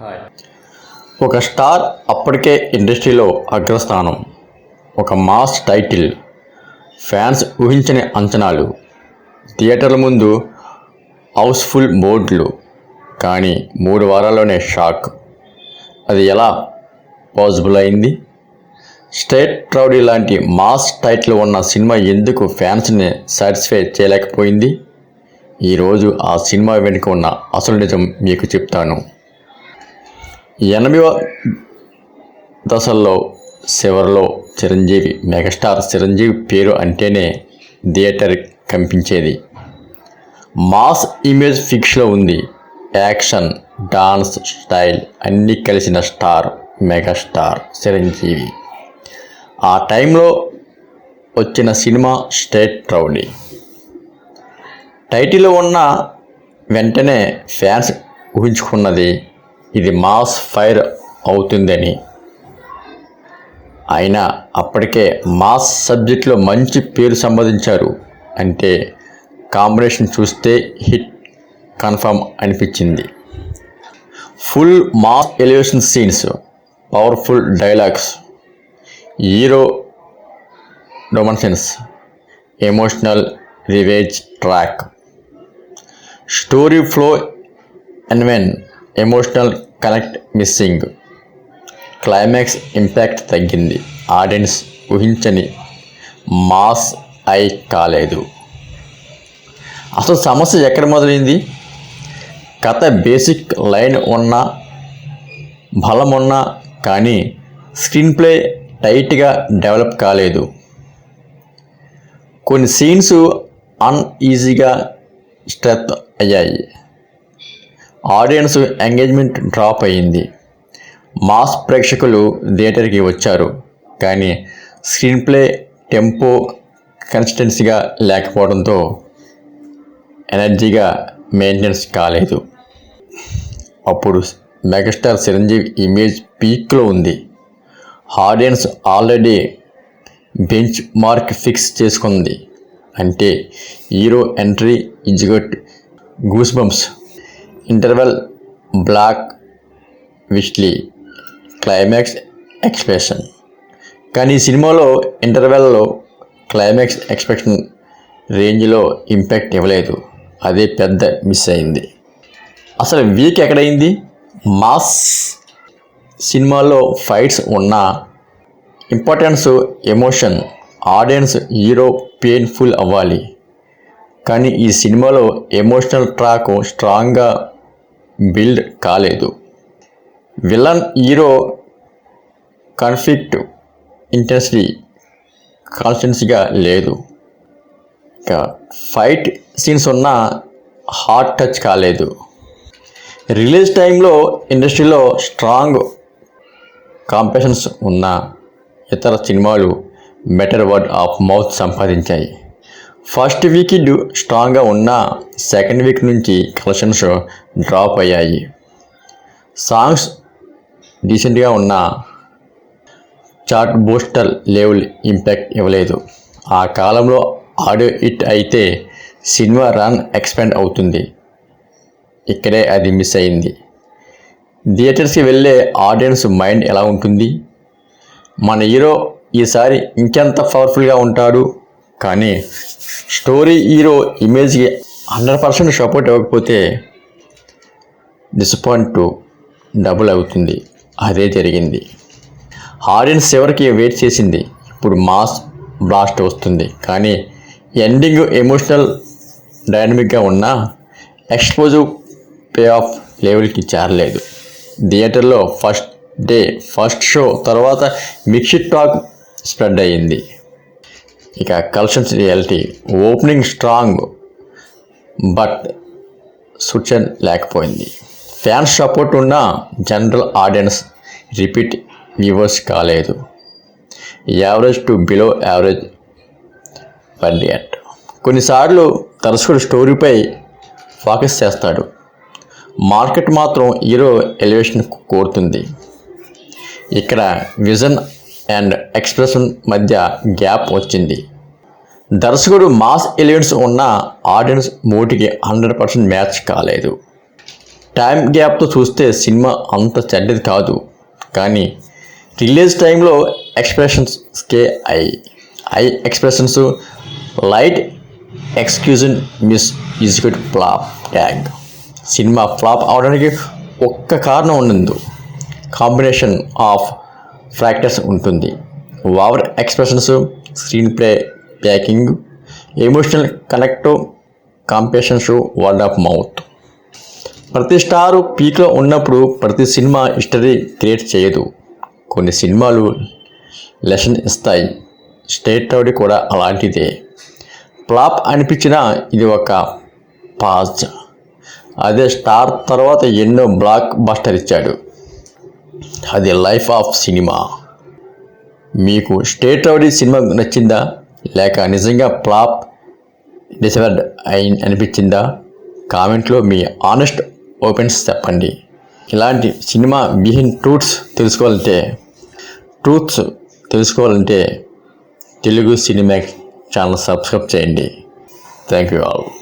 Hi ఒక star అప్పటికే ఇండస్ట్రీలో అగ్రస్థానం. ఒక మాస్ టైటిల్. ఫ్యాన్స్ ఊహించని అంచనాలు. థియేటర్ల ముందు హౌస్ఫుల్ బోర్డులు కానీ మూడు వారాల్లోనే షాక్. అది ఎలా పాసిబుల్ అయింది? స్టేట్ ట్రౌడీ లాంటి మాస్ టైటిల్ ఉన్న సినిమా ఎందుకు ఫ్యాన్స్ని సాటిస్ఫై చేయలేకపోయింది? ఈరోజు ఆ సినిమా వెనుక ఉన్న అసలు నిజం మీకు చెప్తాను. ఎనభైవ దశల్లో చివరిలో చిరంజీవి మెగాస్టార్ చిరంజీవి పేరు అంటేనే థియేటర్ కంపించేది మాస్ ఇమేజ్ ఫిక్స్లో ఉంది. యాక్షన్ డాన్స్ స్టైల్ అన్నీ కలిసిన స్టార్ మెగాస్టార్ చిరంజీవి. ఆ టైంలో వచ్చిన సినిమా స్టేట్ రౌడీ. టైటిల్ ఉన్న వెంటనే ఫ్యాన్స్ ఊహించుకున్నది ఇది మాస్ ఫైర్ అవుతుందని. అయినా అప్పటికే మాస్ సబ్జెక్ట్లో మంచి పేరు సంపాదించారు. అంటే కాంబినేషన్ చూస్తే హిట్ కన్ఫర్మ్ అనిపించింది. Full mass elevation scenes powerful dialogues hero romances emotional revenge track story flow uneven emotional connect missing climax impact తగ్గింది. ఆడియన్స్ ఊహించని మాస్ ఐ కాలేదు. అసలు సమస్య ఎక్కడ మొదలైంది? కథ బేసిక్ లైన్ ఉన్నా బలం ఉన్నా కానీ స్క్రీన్ ప్లే టైట్గా డెవలప్ కాలేదు. కొన్ని సీన్స్ అన్ఈజీగా స్ట్రెత్ అయ్యాయి. ఆడియన్స్ ఎంగేజ్మెంట్ డ్రాప్ అయ్యింది. మాస్ ప్రేక్షకులు థియేటర్కి వచ్చారు. కానీ స్క్రీన్ ప్లే టెంపో కన్సిస్టెన్సీగా లేకపోవడంతో ఎనర్జీగా మెయింటెనెన్స్ కాలేదు. అప్పుడు మెగాస్టార్ చిరంజీవి ఇమేజ్ పీక్లో ఉంది. Audience already bench mark fix చేసుకుంది. అంటే హీరో ఎంట్రీ ఇజ్గట్ గూస్ బంప్స్ ఇంటర్వెల్ బ్లాక్ విష్లీ క్లైమాక్స్ ఎక్స్ప్రెషన్. కానీ ఈ సినిమాలో ఇంటర్వెల్లో క్లైమాక్స్ ఎక్స్ప్రెషన్ రేంజ్లో ఇంపాక్ట్ ఇవ్వలేదు. అదే పెద్ద మిస్ అయింది. అసలు వీక్ ఎక్కడైంది? మాస్ సినిమాలో ఫైట్స్ ఉన్నా importance emotion audience hero painful అవ్వాలి. కానీ ఈ సినిమాలో ఎమోషనల్ ట్రాక్ స్ట్రాంగ్గా బిల్డ్ కాలేదు. విలన్ హీరో కాన్ఫ్లిక్ట్ ఇంటెన్సిటీ కాన్స్టెన్సీగా లేదు. ఫైట్ సీన్స్ ఉన్న హార్ట్ టచ్ కాలేదు. రిలీజ్ టైంలో ఇండస్ట్రీలో స్ట్రాంగ్ కాంపిటీషన్స్ ఉన్న ఇతర సినిమాలు బెటర్ వర్డ్ ఆఫ్ మౌత్ సంపాదించాయి. ఫస్ట్ వీక్ స్ట్రాంగ్గా ఉన్న సెకండ్ వీక్ నుంచి కలెక్షన్స్ డ్రాప్ అయ్యాయి. సాంగ్స్ డీసెంట్గా ఉన్న చార్ట్ బూస్టర్ లెవెల్ ఇంపాక్ట్ ఇవ్వలేదు. ఆ కాలంలో ఆడియో హిట్ అయితే సినిమా రన్ ఎక్స్పెండ్ అవుతుంది. ఇక్కడే అది మిస్ అయింది. థియేటర్స్కి వెళ్ళే ఆడియన్స్ మైండ్ ఎలా ఉంటుంది? మన హీరో ఈసారి ఇంకెంత పవర్ఫుల్గా ఉంటాడు? కానీ స్టోరీ హీరో ఇమేజ్కి హండ్రెడ్ పర్సెంట్ సపోర్ట్ ఇవ్వకపోతే డిసప్పాయింట్ డబుల్ అవుతుంది. అదే జరిగింది. ఆడియన్స్ ఎవరికి వెయిట్ చేసింది. ఇప్పుడు మాస్ బ్లాస్ట్ వస్తుంది. కానీ ఎండింగ్ ఎమోషనల్ డైనమిక్గా ఉన్న ఎక్స్పోజివ్ పే ఆఫ్ లెవెల్కి చేరలేదు థియేటర్లో ఫస్ట్ డే ఫస్ట్ షో తర్వాత మిక్స్డ్ టాక్ స్ప్రెడ్ అయ్యింది. ఇక collections reality opening strong but sustain లేకపోయింది. ఫ్యాన్స్ సపోర్ట్ ఉన్న జనరల్ ఆడియన్స్ రిపీట్ వ్యూవర్స్ కాలేదు. Average to below average budget కొన్నిసార్లు దర్శకుడు స్టోరీపై ఫోకస్ చేస్తాడు. మార్కెట్ మాత్రం హీరో ఎలివేషన్ కోరుతుంది. ఇక్కడ విజన్ అండ్ ఎక్స్ప్రెషన్ మధ్య గ్యాప్ వచ్చింది. దర్శకుడు మాస్ ఎలిమెంట్స్ ఉన్న ఆడియన్స్ మూటికి హండ్రెడ్ పర్సెంట్ మ్యాచ్ కాలేదు. టైం గ్యాప్తో చూస్తే సినిమా అంత చెడ్డది కాదు. కానీ రిలీజ్ టైంలో ఎక్స్ప్రెషన్స్కే I I expressions light execution miss execute flop tag. Cinema flop అవడానికి ఒక్క కారణం ఉండదు కాంబినేషన్ ఆఫ్ ఫ్యాక్టర్స్ ఉంటుంది. Over expressions screen play packing emotional connect competitions word of mouth ప్రతి స్టారు పీక్లో ఉన్నప్పుడు ప్రతి సినిమా హిస్టరీ క్రియేట్ చేయదు. కొన్ని సినిమాలు లెసన్ ఇస్తాయి. స్టేట్ రౌడీ కూడా అలాంటిదే. ఫ్లాప్ అనిపించినా ఇది ఒక పాజ్. అదే స్టార్ తర్వాత ఎన్నో బ్లాక్ బస్టర్ ఇచ్చాడు. అది లైఫ్ ఆఫ్ సినిమా. మీకు స్టేట్ రౌడీ సినిమా నచ్చిందా? లేక నిజంగా ప్లాప్ డిసైడ్ అయి అనిపించిందా? కామెంట్లో మీ ఆనెస్ట్ ఓపెన్స్ చెప్పండి. ఇలాంటి సినిమా బిహైండ్ ట్రూత్స్ తెలుసుకోవాలంటే ట్రూత్స్ తెలుసుకోవాలంటే తెలుగు సినిమా ఛానల్ సబ్స్క్రైబ్ చేయండి. Thank you all.